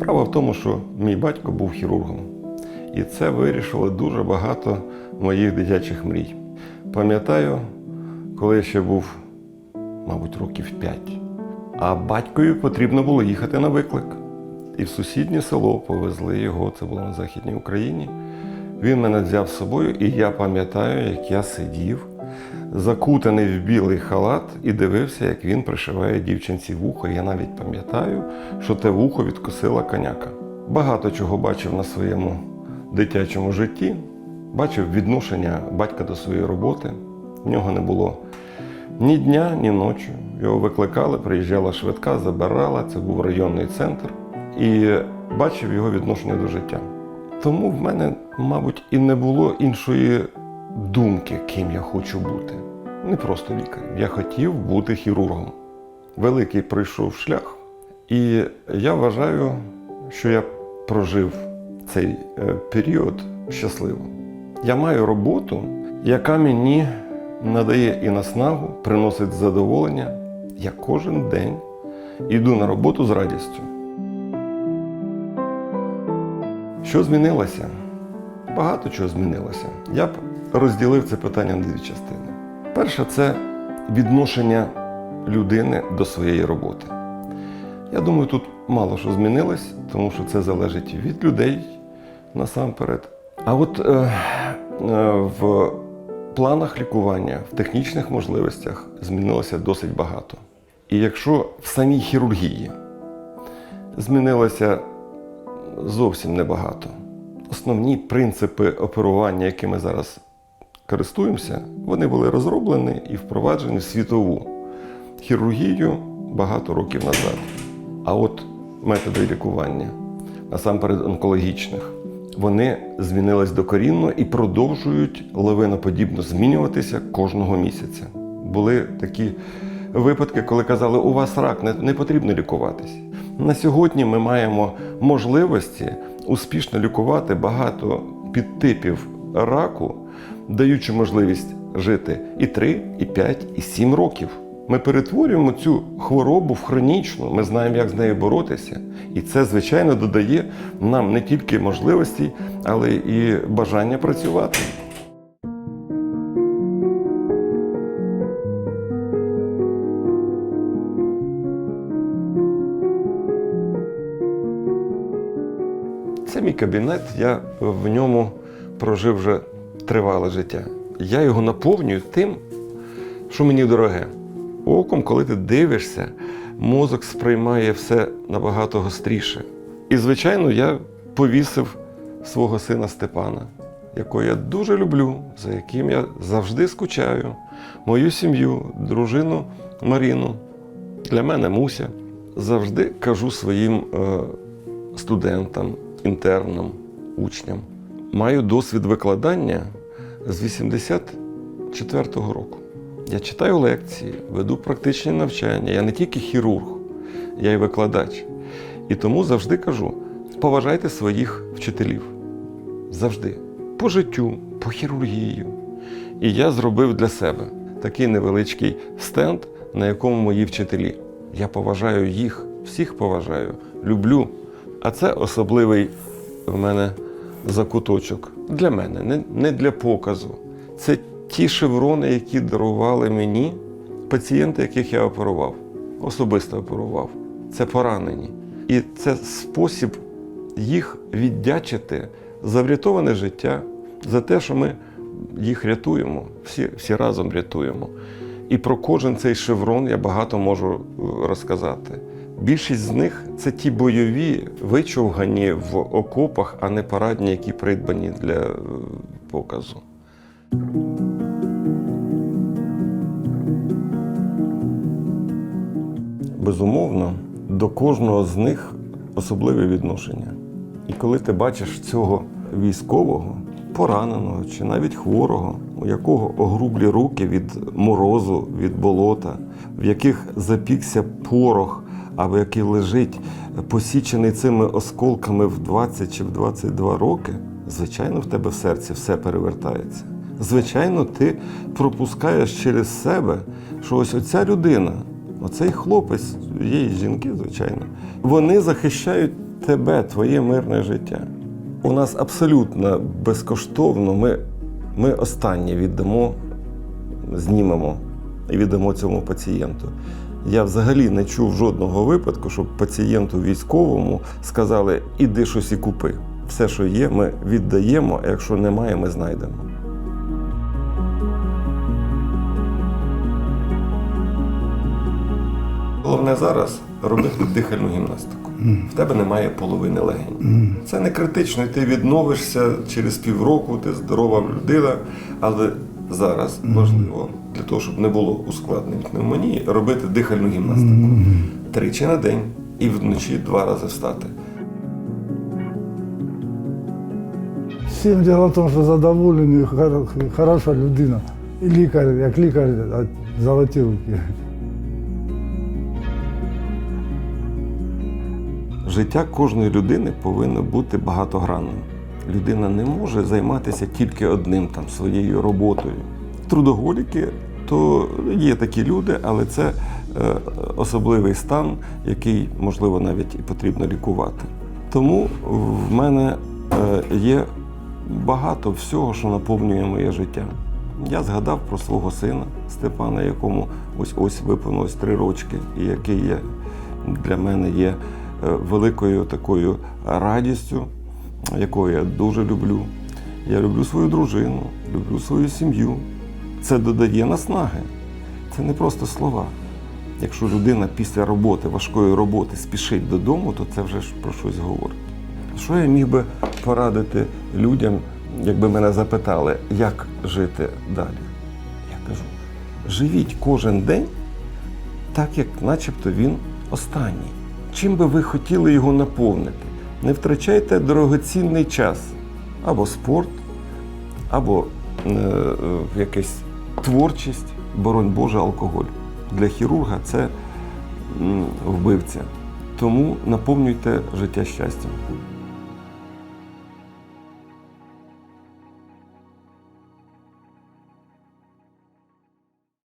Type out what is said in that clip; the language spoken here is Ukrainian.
Справа в тому, що мій батько був хірургом, і це вирішило дуже багато моїх дитячих мрій. Пам'ятаю, коли я ще був, мабуть, років п'ять, а батькові потрібно було їхати на виклик. І в сусіднє село повезли його, це було на Західній Україні. Він мене взяв з собою, і я пам'ятаю, як я сидів, закутаний в білий халат, і дивився, як він пришиває дівчинці вухо. Я навіть пам'ятаю, що те вухо відкосила коняка. Багато чого бачив на своєму дитячому житті. Бачив відношення батька до своєї роботи. В нього не було ні дня, ні ночі. Його викликали, приїжджала швидка, забирала. Це був районний центр. І бачив його відношення до життя. Тому в мене, мабуть, і не було іншої думки, ким я хочу бути. Не просто лікарем. Я хотів бути хірургом. Великий пройшов шлях. І я вважаю, що я прожив цей е, період щасливо. Я маю роботу, яка мені надає і наснагу, приносить задоволення. Я кожен день іду на роботу з радістю. Що змінилося? Багато чого змінилося. Я розділив це питання на дві частини. Перше це відношення людини до своєї роботи. Я думаю, тут мало що змінилось, тому що це залежить від людей насамперед. А от е, е, в планах лікування, в технічних можливостях змінилося досить багато. І якщо в самій хірургії змінилося зовсім небагато. Основні принципи оперування, якими зараз користуємося, вони були розроблені і впроваджені в світову хірургію багато років назад. А от методи лікування, насамперед онкологічних, вони змінились докорінно і продовжують лавиноподібно змінюватися кожного місяця. Були такі випадки, коли казали, у вас рак, не, не потрібно лікуватись. На сьогодні ми маємо можливості успішно лікувати багато підтипів раку, даючи можливість жити і 3, і 5, і 7 років. Ми перетворюємо цю хворобу в хронічну, ми знаємо, як з нею боротися. І це, звичайно, додає нам не тільки можливості, але і бажання працювати. Це мій кабінет, я в ньому прожив вже тривале життя. Я його наповнюю тим, що мені дороге. Оком, коли ти дивишся, мозок сприймає все набагато гостріше. І, звичайно, я повісив свого сина Степана, якого я дуже люблю, за яким я завжди скучаю, мою сім'ю, дружину Маріну, для мене Муся. Завжди кажу своїм е, студентам, інтернам, учням. Маю досвід викладання з 84-го року. Я читаю лекції, веду практичні навчання. Я не тільки хірург, я й викладач. І тому завжди кажу: поважайте своїх вчителів. Завжди. По життю, по хірургію. І я зробив для себе такий невеличкий стенд, на якому мої вчителі. Я поважаю їх, всіх поважаю, люблю. А це особливий в мене закуточок. Для мене, не, не для показу. Це ті шеврони, які дарували мені пацієнти, яких я оперував, особисто оперував. Це поранені. І це спосіб їх віддячити за врятоване життя, за те, що ми їх рятуємо, всі, всі разом рятуємо. І про кожен цей шеврон я багато можу е, розказати. Більшість з них це ті бойові, вичовгані в окопах, а не парадні, які придбані для е, показу. Безумовно, до кожного з них особливе відношення. І коли ти бачиш цього військового, пораненого чи навіть хворого, у якого огрублі руки від морозу, від болота, в яких запікся порох, або який лежить посічений цими осколками в 20 чи в 22 роки, звичайно, в тебе в серці все перевертається. Звичайно, ти пропускаєш через себе, що ось оця людина, оцей хлопець, і жінки, звичайно, вони захищають тебе, твоє мирне життя. У нас абсолютно безкоштовно ми, ми останнє віддамо, знімемо і віддамо цьому пацієнту. Я взагалі не чув жодного випадку, щоб пацієнту військовому сказали, іди щось і купи. Все, що є, ми віддаємо, а якщо немає, ми знайдемо. Головне зараз робити дихальну гімнастику. В тебе немає половини легень. Це не критично, ти відновишся через півроку, ти здорова людина, але зараз важливо для того, щоб не було ускладнень пневмонії, робити дихальну гімнастику тричі на день і вночі два рази встати. Всім діло в тому, що задоволені, хор- хороша людина. І лікар, як лікар, золоті руки. Життя кожної людини повинно бути багатогранним. Людина не може займатися тільки одним там своєю роботою. Трудоголіки то є такі люди, але це е, особливий стан, який можливо навіть і потрібно лікувати. Тому в мене е, є багато всього, що наповнює моє життя. Я згадав про свого сина Степана, якому ось ось виповнилось три рочки, і який є для мене є е, великою такою радістю, яку я дуже люблю. Я люблю свою дружину, люблю свою сім'ю. Це додає наснаги. Це не просто слова. Якщо людина після роботи, важкої роботи спішить додому, то це вже про щось говорить. Що я міг би порадити людям, якби мене запитали, як жити далі? Я кажу: живіть кожен день так, як начебто він останній. Чим би ви хотіли його наповнити? Не втрачайте дорогоцінний час або спорт, або е, е, якась творчість, боронь Боже, алкоголь. Для хірурга це м, вбивця. Тому наповнюйте життя щастям.